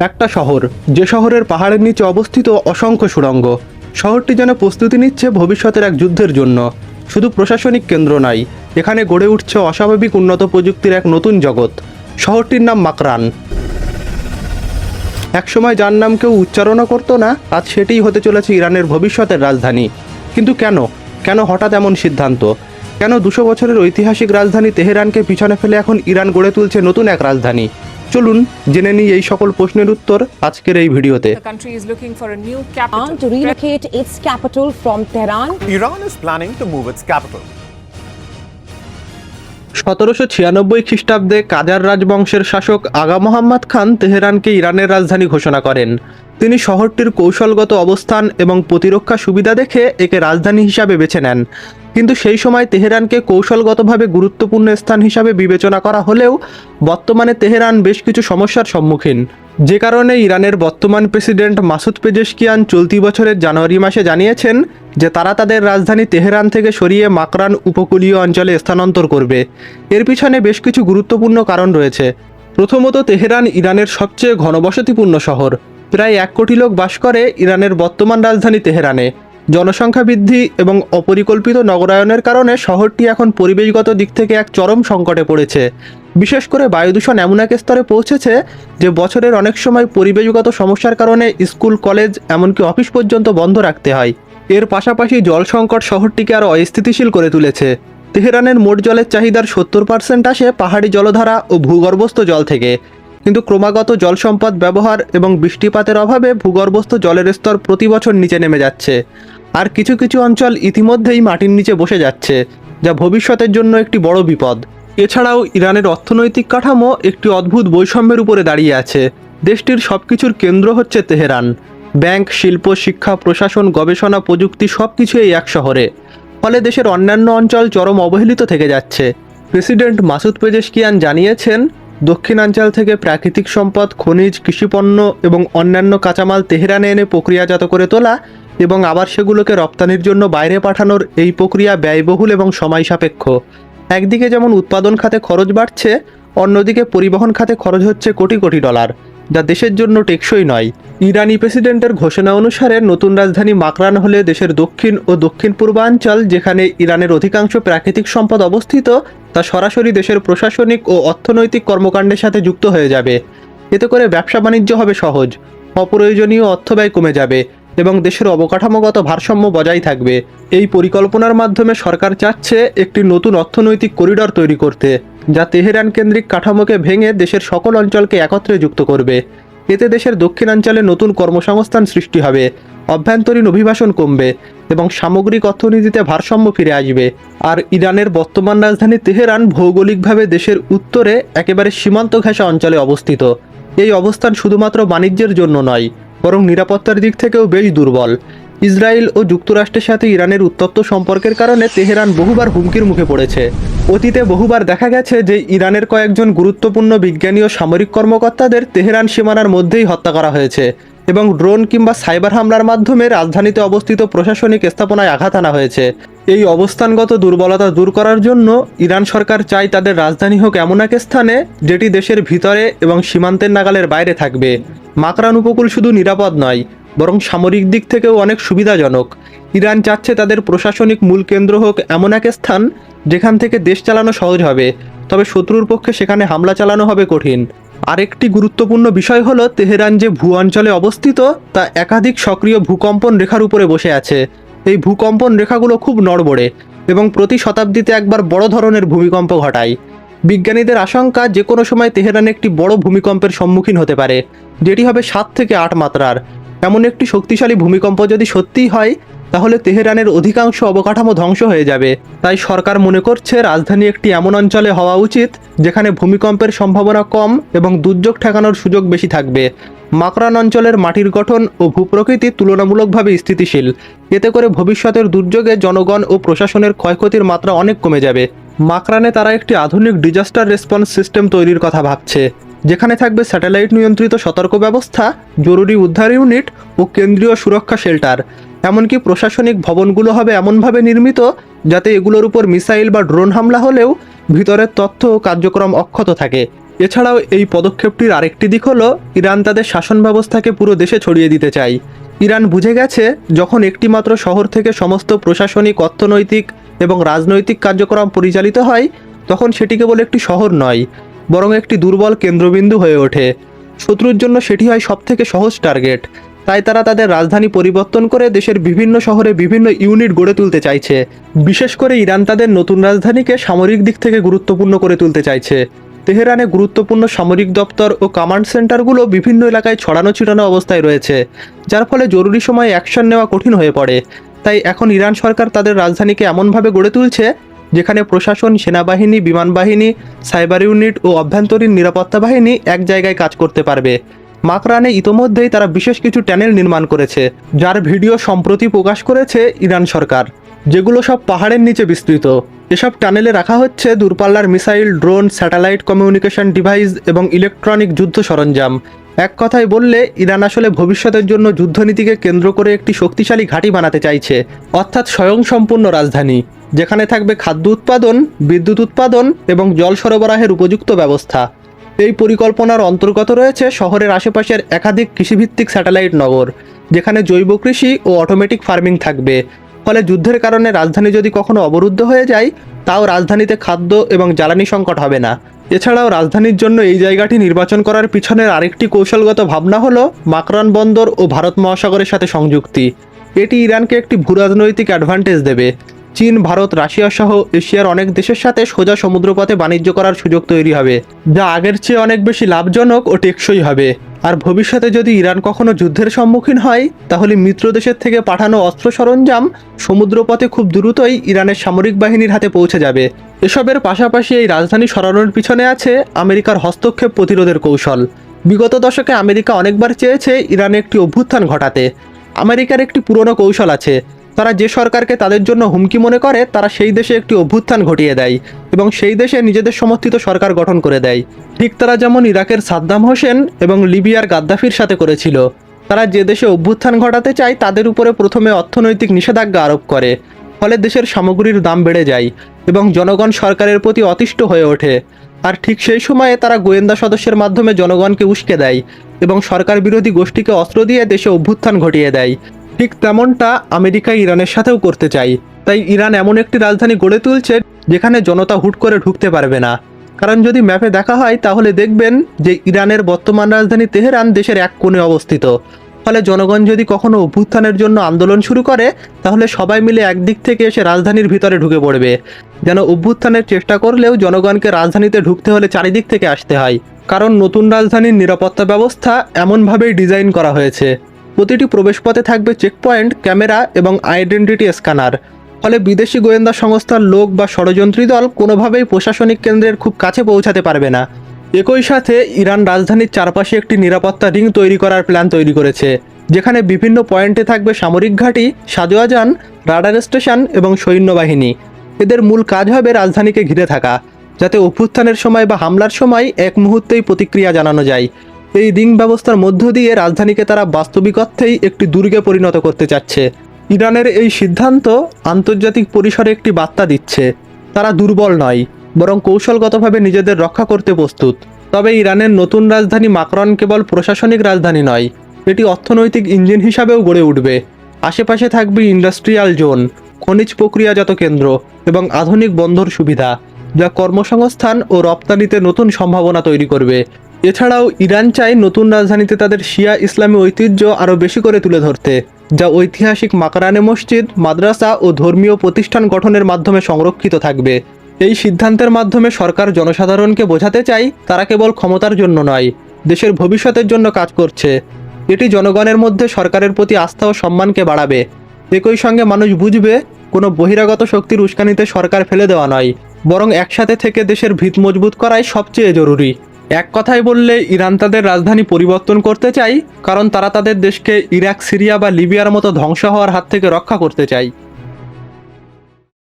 একটা শহর, যে শহরের পাহাড়ের নিচে অবস্থিত অসংখ্য সুড়ঙ্গ। শহরটি যেন প্রস্তুতি নিচ্ছে ভবিষ্যতের এক যুদ্ধের জন্য। শুধু প্রশাসনিক কেন্দ্র নাই এখানে গড়ে উঠছে অস্বাভাবিক উন্নত প্রযুক্তির এক নতুন জগৎ। শহরটির নাম মাকরান। একসময় যার নাম কেউ উচ্চারণও করতো না, আজ সেটিই হতে চলেছে ইরানের ভবিষ্যতের রাজধানী। কিন্তু কেন? কেন হঠাৎ এমন সিদ্ধান্ত? কেন দুশো বছরের ঐতিহাসিক রাজধানী তেহরানকে পিছনে ফেলে এখন ইরান গড়ে তুলছে নতুন এক রাজধানী? চলুন জেনে নিই এই সকল প্রশ্নের উত্তর আজকের এই ভিডিওতে The country is looking for a new Iran capital. to relocate its capital from Tehran Iran is planning to move its capital. সতেরোশো ছিয়ানব্বই খ্রিস্টাব্দে কাজার রাজবংশের শাসক আগা মোহাম্মদ খান তেহরানকে ইরানের রাজধানী ঘোষণা করেন তিনি শহরটির কৌশলগত অবস্থান এবং প্রতিরক্ষা সুবিধা দেখে একে রাজধানী হিসাবে বেছে নেন কিন্তু সেই সময় তেহরানকে কৌশলগতভাবে গুরুত্বপূর্ণ স্থান হিসাবে বিবেচনা করা হলেও বর্তমানে তেহরান বেশ কিছু সমস্যার সম্মুখীন। যে কারণে ইরানের বর্তমান প্রেসিডেন্ট মাসুদ পেজেশকিয়ান চলতি বছরের জানুয়ারি মাসে জানিয়েছেন যে তারা তাদের রাজধানী তেহরান থেকে সরিয়ে মাকরান উপকূলীয় অঞ্চলে স্থানান্তর করবে। এর পিছনে বেশ কিছু গুরুত্বপূর্ণ কারণ রয়েছে। প্রথমত, তেহরান ইরানের সবচেয়ে ঘনবসতিপূর্ণ শহর। প্রায় এক কোটি লোক বাস করে ইরানের বর্তমান রাজধানী তেহরানে। জনসংখ্যা বৃদ্ধি এবং অপরিকল্পিত নগরায়নের কারণে শহরটি এখন পরিবেশগত দিক থেকে এক চরম সংকটে পড়েছে। বিশেষ করে বায়ু দূষণ এমন এক স্তরে পৌঁছেছে যে বছরের অনেক সময় পরিবেশগত সমস্যার কারণে স্কুল, কলেজ, এমনকি অফিস পর্যন্ত বন্ধ রাখতে হয়। এর পাশাপাশি জল সংকট শহরটিকে আরও অস্থিতিশীল করে তুলেছে। তেহরানের মোট জলের চাহিদার সত্তর পার্সেন্ট আসে পাহাড়ি জলধারা ও ভূগর্ভস্থ জল থেকে। কিন্তু ক্রমাগত জল সম্পদ ব্যবহার এবং বৃষ্টিপাতের অভাবে ভূগর্ভস্থ জলের স্তর প্রতি বছর নিচে নেমে যাচ্ছে। আর কিছু কিছু অঞ্চল ইতিমধ্যেই মাটির নিচে বসে যাচ্ছে, যা ভবিষ্যতের জন্য একটি বড় বিপদ। এছাড়াও ইরানের অর্থনৈতিক কাঠামো একটি অদ্ভুত বৈষম্যের উপরে দাঁড়িয়ে আছে। দেশটির সব কিছুর কেন্দ্র হচ্ছে তেহরান। ব্যাংক, শিল্প, শিক্ষা, প্রশাসন, গবেষণা, প্রযুক্তি সব কিছু এই এক শহরে। ফলে দেশের অন্যান্য অঞ্চল চরম অবহেলিত থেকে যাচ্ছে। প্রেসিডেন্ট মাসুদ পেজেশকিয়ান জানিয়েছেন দক্ষিণাঞ্চল থেকে প্রাকৃতিক সম্পদ, খনিজ, কৃষিপণ্য এবং অন্যান্য কাঁচামাল তেহরানে এনে প্রক্রিয়াজাত করে তোলা এবং আবার সেগুলোকে রপ্তানির জন্য বাইরে পাঠানোর এই প্রক্রিয়া ব্যয়বহুল এবং সময় সাপেক্ষ একদিকে যেমন উৎপাদন খাতে খরচ বাড়ছে, অন্যদিকে পরিবহন খাতে খরচ হচ্ছে কোটি কোটি ডলার, যা দেশের জন্য টেকসই নয়। ইরানি প্রেসিডেন্টের ঘোষণা অনুসারে নতুন রাজধানী মাকরান হলে দেশের দক্ষিণ ও দক্ষিণ পূর্বাঞ্চল যেখানে ইরানের অধিকাংশ প্রাকৃতিক সম্পদ অবস্থিত তা সরাসরি দেশের প্রশাসনিক ও অর্থনৈতিক কর্মকাণ্ডের সাথে যুক্ত হয়ে যাবে। এতে করে ব্যবসা বাণিজ্য হবে সহজ, অপ্রয়োজনীয় অর্থব্যয় কমে যাবে এবং দেশের অবকাঠামোগত ভারসাম্য বজায় থাকবে। এই পরিকল্পনার মাধ্যমে সরকার চাচ্ছে একটি নতুন অর্থনৈতিক করিডর তৈরি করতে, যা তেহরান কেন্দ্রিক কাঠামোকে ভেঙে দেশের সকল অঞ্চলকে একত্রে যুক্ত করবে। এতে দেশের দক্ষিণাঞ্চলে নতুন কর্মসংস্থান সৃষ্টি হবে, অভ্যন্তরীণ অভিবাসন কমবে এবং সামগ্রিক অর্থনীতিতে ভারসাম্য ফিরে আসবে। আর ইরানের বর্তমান রাজধানী তেহরান ভৌগোলিকভাবে দেশের উত্তরে একেবারে সীমান্ত ঘেঁষা অঞ্চলে অবস্থিত। এই অবস্থান শুধুমাত্র বাণিজ্যের জন্য নয়, বরং নিরাপত্তার দিক থেকেও বেশ দুর্বল। ইসরায়েল ও যুক্তরাষ্ট্রের সাথে ইরানের উত্তপ্ত সম্পর্কের কারণে তেহরান বহুবার হুমকির মুখে পড়েছে। অতীতে বহুবার দেখা গেছে যে ইরানের কয়েকজন গুরুত্বপূর্ণ বিজ্ঞানী ও সামরিক কর্মকর্তাদের তেহরান সীমানার মধ্যেই হত্যা করা হয়েছে এবং ড্রোন কিংবা সাইবার হামলার মাধ্যমে রাজধানীতে অবস্থিত প্রশাসনিক স্থাপনায় আঘাত আনা হয়েছে। এই অবস্থানগত দুর্বলতা দূর করার জন্য ইরান সরকার চায় তাদের রাজধানী হোক এমন এক স্থানে, যেটি দেশের ভিতরে এবং সীমান্তের নাগালের বাইরে থাকবে। মাকরান উপকূল শুধু নিরাপদ নয় বরং সামরিক দিক থেকেও অনেক সুবিধাজনক। ইরান চাচ্ছে তাদের প্রশাসনিক মূল কেন্দ্র হোক এমন এক স্থান যেখান থেকে দেশ চালানো সহজ হবে। তবে শত্রুর পক্ষে সেখানে হামলা চালানো হবে কঠিন। আরেকটি গুরুত্বপূর্ণ বিষয় হলো তেহরান যে ভূ অঞ্চলে অবস্থিত, তা একাধিক সক্রিয় ভূকম্পন রেখার উপরে বসে আছে। এই ভূকম্পন রেখাগুলো খুব নড়বড়ে এবং প্রতি শতাব্দীতে একবার বড় ধরনের ভূমিকম্প ঘটায়। বিজ্ঞানীদের আশঙ্কা যে কোনো সময় তেহরান একটি বড় ভূমিকম্পের সম্মুখীন হতে পারে, যেটি হবে সাত থেকে আট মাত্রার। এমন একটি শক্তিশালী ভূমিকম্প যদি সত্যিই হয়, তাহলে তেহরানের অধিকাংশ অবকাঠামো ধ্বংস হয়ে যাবে। তাই সরকার মনে করছে রাজধানী একটি এমন অঞ্চলে হওয়া উচিত, যেখানে ভূমিকম্পের সম্ভাবনা কম এবং দুর্যোগ ঠেকানোর সুযোগ বেশি থাকবে। মাকরান অঞ্চলের মাটির গঠন ও ভূপ্রকৃতি তুলনামূলকভাবে স্থিতিশীল। এতে করে ভবিষ্যতের দুর্যোগে জনগণ ও প্রশাসনের ক্ষয়ক্ষতির মাত্রা অনেক কমে যাবে। মাকরানে তারা একটি আধুনিক ডিজাস্টার রেসপন্স সিস্টেম তৈরির কথা ভাবছে। যেখানে থাকবে স্যাটেলাইট নিয়ন্ত্রিত সতর্ক ব্যবস্থা, জরুরি উদ্ধার ইউনিট ও কেন্দ্রীয় সুরক্ষা শেল্টার। এমনকি প্রশাসনিক ভবনগুলো হবে এমনভাবে নির্মিত যাতে এগুলোর উপর মিসাইল বা ড্রোন হামলা হলেও ভিতরের তথ্য ও কার্যক্রম অক্ষত থাকে। এছাড়াও এই পদক্ষেপটির আরেকটি দিক হলো, ইরান তাদের শাসন ব্যবস্থাকে পুরো দেশে ছড়িয়ে দিতে চায়। ইরান বুঝে গেছে, যখন একটিমাত্র শহর থেকে সমস্ত প্রশাসনিক, অর্থনৈতিক এবং রাজনৈতিক কার্যক্রম পরিচালিত হয়, তখন সেটি কেবল একটি শহর নয়। বরং একটি দুর্বল কেন্দ্রবিন্দু হয়ে ওঠে। শত্রুর জন্য সেটি হয় সবথেকে সহজ টার্গেট। তাই তারা তাদের রাজধানী পরিবর্তন করে দেশের বিভিন্ন শহরে বিভিন্ন ইউনিট গড়ে তুলতে চাইছে। বিশেষ করে ইরান তাদের নতুন রাজধানীকে সামরিক দিক থেকে গুরুত্বপূর্ণ করে তুলতে চাইছে। তেহরানে গুরুত্বপূর্ণ সামরিক দপ্তর ও কমান্ড সেন্টারগুলো বিভিন্ন এলাকায় ছড়ানো ছিটানো অবস্থায় রয়েছে, যার ফলে জরুরি সময়ে অ্যাকশন নেওয়া কঠিন হয়ে পড়ে। তাই এখন ইরান সরকার তাদের রাজধানীকে এমনভাবে গড়ে তুলছে যেখানে প্রশাসন, সেনাবাহিনী বিমান বাহিনী সাইবার ইউনিট ও অভ্যন্তরীণ নিরাপত্তা বাহিনী এক জায়গায় কাজ করতে পারবে। মাকরানে ইতোমধ্যেই তারা বিশেষ কিছু ট্যানেল নির্মাণ করেছে, যার ভিডিও সম্প্রতি প্রকাশ করেছে ইরান সরকার। যেগুলো সব পাহাড়ের নিচে বিস্তৃত। এসব টানেলে রাখা হচ্ছে দূরপাল্লার missile, drone, satellite communication device এবং ইলেকট্রনিক যুদ্ধ সরঞ্জাম। এক কথায় বললে, ইরান আসলে ভবিষ্যতের জন্য যুদ্ধনীতিকে কেন্দ্র করে একটি শক্তিশালী ঘাঁটি বানাতে চাইছে, অর্থাৎ স্বয়ংসম্পূর্ণ রাজধানী। যেখানে থাকবে খাদ্য উৎপাদন, বিদ্যুৎ উৎপাদন এবং জল সরবরাহের উপযুক্ত ব্যবস্থা। এই পরিকল্পনার অন্তর্গত রয়েছে শহরের আশেপাশের একাধিক কৃষিভিত্তিক স্যাটেলাইট নগর, যেখানে জৈব কৃষি ও অটোমেটিক ফার্মিং থাকবে। ফলে যুদ্ধের কারণে রাজধানী যদি কখনো অবরুদ্ধ হয়ে যায়, তাও রাজধানীতে খাদ্য এবং জ্বালানি সংকট হবে না। এছাড়াও রাজধানীর জন্য এই জায়গাটি নির্বাচন করার পিছনের আরেকটি কৌশলগত ভাবনা হলো মাকরান বন্দর ও ভারত মহাসাগরের সাথে সংযুক্তি। এটি ইরানকে একটি ভূরাজনৈতিক অ্যাডভান্টেজ দেবে। চীন, ভারত, রাশিয়া সহ এশিয়ার অনেক দেশের সাথে সোজা সমুদ্রপথে বাণিজ্য করার সুযোগ তৈরি হবে, যা আগের চেয়ে অনেক বেশি লাভজনক ও টেকসই হবে। আর ভবিষ্যতে যদি ইরান কখনো যুদ্ধের সম্মুখীন হয়, তাহলে মিত্র দেশের থেকে পাঠানো অস্ত্র সরঞ্জাম সমুদ্রপথে খুব দ্রুতই ইরানের সামরিক বাহিনীর হাতে পৌঁছে যাবে। এসবের পাশাপাশি এই রাজধানী সরানোর পিছনে আছে আমেরিকার হস্তক্ষেপ প্রতিরোধের কৌশল। বিগত দশকে আমেরিকা অনেকবার চেয়েছে ইরানে একটি অভ্যুত্থান ঘটাতে। আমেরিকার একটি পুরনো কৌশল আছে তারা যে সরকারকে তাদের জন্য হুমকি মনে করে, তারা সেই দেশে একটি অভ্যুত্থান ঘটিয়ে দেয় এবং সেই দেশে নিজেদের সমর্থিত সরকার গঠন করে দেয়। ঠিক তারা যেমন ইরাকের সাদ্দাম হোসেন এবং লিবিয়ার গাদ্দাফির সাথে করেছিল, তারা যে দেশে অভ্যুত্থান ঘটাতে চায়, তাদের উপরে প্রথমে অর্থনৈতিক নিষেধাজ্ঞা আরোপ করে, ফলে দেশের সামগ্রীর দাম বেড়ে যায় এবং জনগণ সরকারের প্রতি অতিষ্ঠ হয়ে ওঠে। আর ঠিক সেই সময়ে তারা গোয়েন্দা সদস্যের মাধ্যমে জনগণকে উস্কে দেয় এবং সরকার বিরোধী গোষ্ঠীকে অস্ত্র দিয়ে দেশে অভ্যুত্থান ঘটিয়ে দেয়। ঠিক তেমনটা আমেরিকা ইরানের সাথেও করতে চাই। তাই ইরান এমন একটি রাজধানী গড়ে তুলছে যেখানে জনতা হুট করে ঢুকতে পারবে না। কারণ যদি ম্যাপে দেখা হয়, তাহলে দেখবেন যে ইরানের বর্তমান রাজধানী তেহরান দেশের এক কোণে অবস্থিত। ফলে জনগণ যদি কখনো অভ্যুত্থানের জন্য আন্দোলন শুরু করে, তাহলে সবাই মিলে একদিক থেকে এসে রাজধানীর ভিতরে ঢুকে পড়বে। যেন অভ্যুত্থানের চেষ্টা করলেও জনগণকে রাজধানীতে ঢুকতে হলে চারিদিক থেকে আসতে হয়। কারণ নতুন রাজধানীর নিরাপত্তা ব্যবস্থা এমনভাবেই ডিজাইন করা হয়েছে। প্রতিটি প্রবেশপথে থাকবে চেকপয়েন্ট ক্যামেরা এবং আইডেন্টিটি স্ক্যানার ফলে বিদেশি গোয়েন্দা সংস্থার লোক বা ষড়যন্ত্রী দল কোনোভাবেই প্রশাসনিক কেন্দ্রের খুব কাছে পৌঁছাতে পারবে না। একই সাথে ইরান রাজধানীর চারপাশে একটি নিরাপত্তা রিং তৈরি করার প্ল্যান তৈরি করেছে, যেখানে বিভিন্ন পয়েন্টে থাকবে সামরিক ঘাঁটি, সাজোয়াজান রাডার স্টেশন এবং সৈন্যবাহিনী। এদের মূল কাজ হবে রাজধানীকে ঘিরে থাকা, যাতে অভ্যুত্থানের সময় বা হামলার সময় এক মুহূর্তেই প্রতিক্রিয়া জানানো যায়। এই রিং ব্যবস্থার মধ্য দিয়ে রাজধানীকে তারা বাস্তবিক অর্থেই একটি দুর্গে পরিণত করতে চাচ্ছে। ইরানের এই সিদ্ধান্ত আন্তর্জাতিক পরিসরে একটি বার্তা দিচ্ছে। তারা দুর্বল নয়, বরং কৌশলগতভাবে নিজেদের রক্ষা করতে প্রস্তুত। তবে ইরানের নতুন রাজধানী মাকরন কেবল প্রশাসনিক রাজধানী নয়, এটি অর্থনৈতিক ইঞ্জিন হিসাবেও গড়ে উঠবে। আশেপাশে থাকবে ইন্ডাস্ট্রিয়াল জোন, খনিজ প্রক্রিয়াজাত কেন্দ্র এবং আধুনিক বন্দর সুবিধা, যা কর্মসংস্থান ও রপ্তানিতে নতুন সম্ভাবনা তৈরি করবে। এছাড়াও ইরান চায় নতুন রাজধানীতে তাদের শিয়া ইসলামী ঐতিহ্য আরও বেশি করে তুলে ধরতে, যা ঐতিহাসিক মাকরানে মসজিদ, মাদ্রাসা ও ধর্মীয় প্রতিষ্ঠান গঠনের মাধ্যমে সংরক্ষিত থাকবে। এই সিদ্ধান্তের মাধ্যমে সরকার জনসাধারণকে বোঝাতে চায়, তারা কেবল ক্ষমতার জন্য নয়, দেশের ভবিষ্যতের জন্য কাজ করছে। এটি জনগণের মধ্যে সরকারের প্রতি আস্থা ও সম্মানকে বাড়াবে। একই সঙ্গে মানুষ বুঝবে, কোনো বহিরাগত শক্তির উস্কানিতে সরকার ফেলে দেওয়া নয়, বরং একসাথে থেকে দেশের ভিত মজবুত করাই সবচেয়ে জরুরি। এক কথায় বললে, ইরান তাদের রাজধানী পরিবর্তন করতে চাই কারণ তারা তাদের দেশকে ইরাক, সিরিয়া বা লিবিয়ার মতো ধ্বংস হওয়ার হাত থেকে রক্ষা করতে চায়।